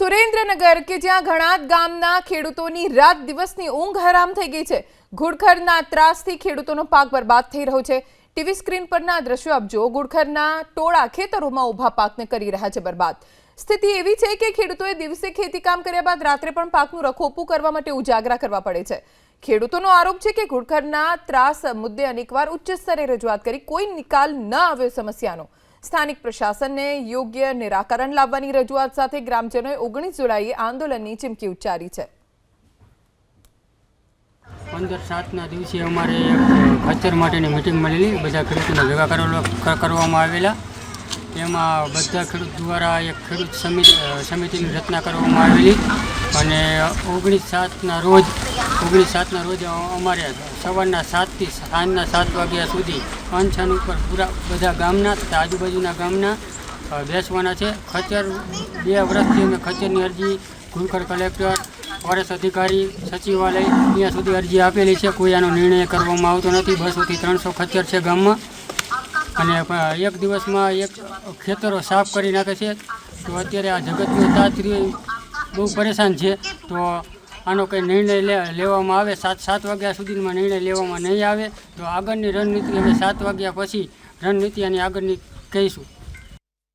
સુરેન્દ્રનગર, કે જ્યાં ઘણા જ ગામના ખેડૂતોની રાત દિવસની ઊંઘ હરામ થઈ ગઈ છે. ઘુડખરના ત્રાસથી ખેડૂતોનો પાક બરબાદ થઈ રહ્યો છે. ટીવી સ્ક્રીન પરના દ્રશ્યો આપજો ઘુડખરના ટોળા ખેતરોમાં ઊભા પાકને કરી રહ્યા છે બરબાદ. સ્થિતિ એવી છે કે ખેડૂતોએ દિવસે ખેતી કામ કર્યા બાદ રાત્રે પણ પાકનું રખોપું કરવા માટે ઉજાગરા કરવા પડે છે. ખેડૂતોનો આરોપ છે કે ઘુડખરના ત્રાસ મુદ્દે અનેકવાર ઉચ્ચ સ્તરે રજૂઆત કરી કોઈ નિકાલ ન આવ્યો સમસ્યાનો. સ્થાનિક પ્રશાસનને યોગ્ય નિરાકરણ લાવવાની રજૂઆત સાથે ગ્રામજનોએ ઓગણીસ જુલાઈએ આંદોલનની ચીમકી ઉચ્ચારી છે. પંદર સાતના દિવસે અમારે ખચ્ચર માટેની મિટિંગ મળેલી. બધા ખેડૂતોને ભેગા કરવા કરવામાં આવેલા. એમાં બધા ખેડૂત દ્વારા એક ખેડૂત સમિતિની રચના કરવામાં આવેલી. અને ઓગણીસ સાતના રોજ ઓગણીસ સાતના રોજ અમારે સવારના સાતથી સાંજના સાત વાગ્યા સુધી અનશન ઉપર પૂરા બધા ગામના તથા આજુબાજુના ગામના બેસવાના છે. ખચર બે વર્ષથી અમે ખચરની અરજી ગુલકર કલેક્ટર, ફોરેસ્ટ અધિકારી, સચિવાલય ત્યાં સુધી અરજી આપેલી છે. કોઈ આનો નિર્ણય કરવામાં આવતો નથી. બસોથી ત્રણસો ખચ્ચર છે ગામમાં. અને એક દિવસમાં એક ખેતરો સાફ કરી નાખે છે. તો અત્યારે આ જગતનો તાત્રી બહુ પરેશાન છે. તો આનો કંઈ નિર્ણય લેવામાં આવે, સાત સાત વાગ્યા સુધીમાં નિર્ણય લેવામાં નહીં આવે, તો આગળની રણનીતિ અમે સાત વાગ્યા પછી રણનીતિ અને આગળની કહીશું.